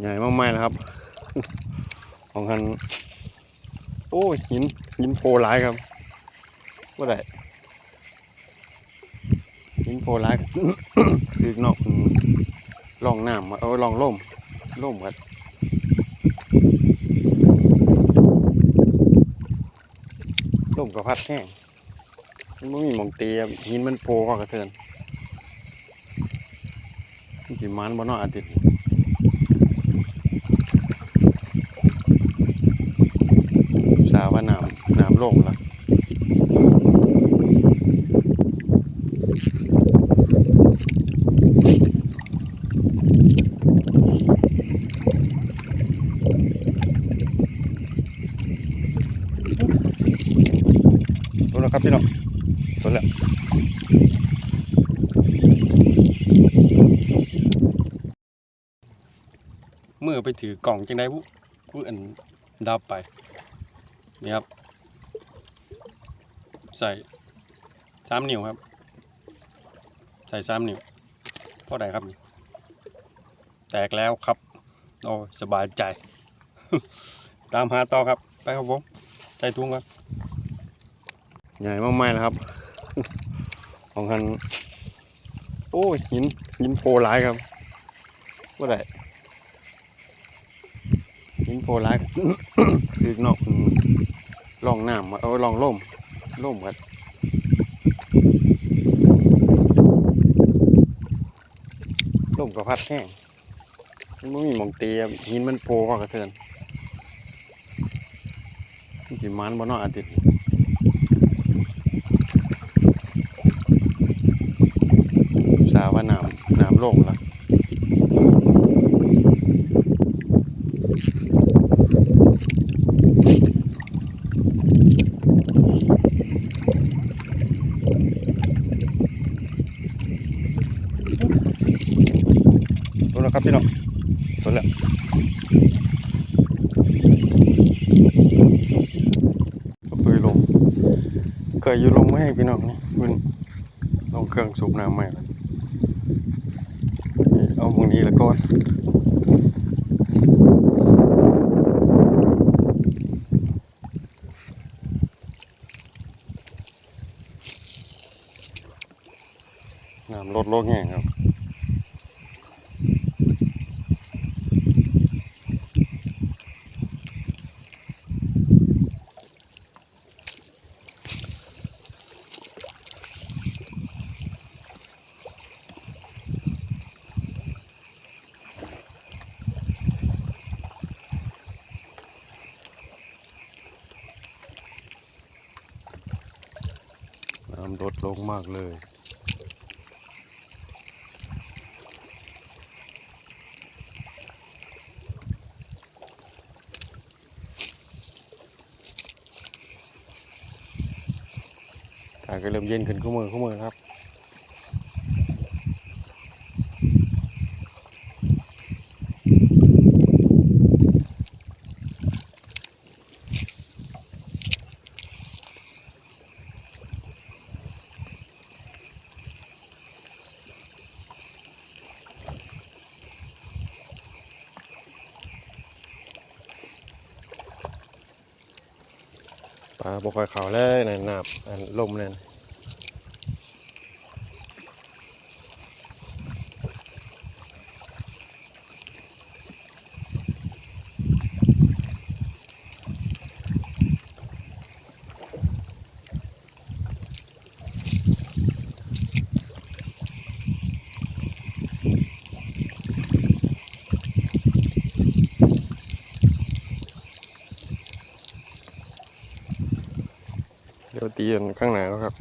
ใหญ่มากๆนะครับ ของคันโอ้หินหินโพหลายครับว่าได้หินโพหลายคือนอกลองน้ำเอาลองล่มล่มครับล่มกับพัดแห้งมันไม่มีมองเตีครับหินมันโพก็กระเทือนสิมันบนนออาทิตย์ สาวว่าน้ำน้ำลงแล้วตัวแล้วครับพี่น้องตัวแล้วเมื่อไปถือกล่องจังได้ผู้ผู้อันดับไปนี่ครับ ใส่สามนิ้วครับ ใส่สามนิ้วพอได้ครับนี่แตกแล้วครับโอ้สบายใจ ตามหาต่อครับ ไปครับผมใส่ถุงครับ ใหญ่มากๆนะครับ ของคันโอ้หินหินโพหลายครับว่าได้หินโพหลายคือนอกลองน้ำเอาลองล่ม ล่มครับล่มกับพัดแห้งมันไม่มีหมองเตีครับหินมันโพก็กระเทือนมันสิมันบนนอกอาทิตย์สาวน้ำน้ำลงแล้ว แล้วครับพี่น้องตัวแล้วก็เคยลงเคยอยู่ลงไม่ให้พี่น้องนี่มันลงเครื่องสูบน้ำใหม่เอาพวกนี้ล้วก็น้ำลดโลกแห้งครับ น้ำลดลงมากเลย อากาศก็เริ่มเย็นขึ้นข้ามือข้ามือครับ ปลาบกคอยเขาเลยนั่นนับนลมเนี่ย เดี๋ยวตีอันข้างหน้าเขาครับ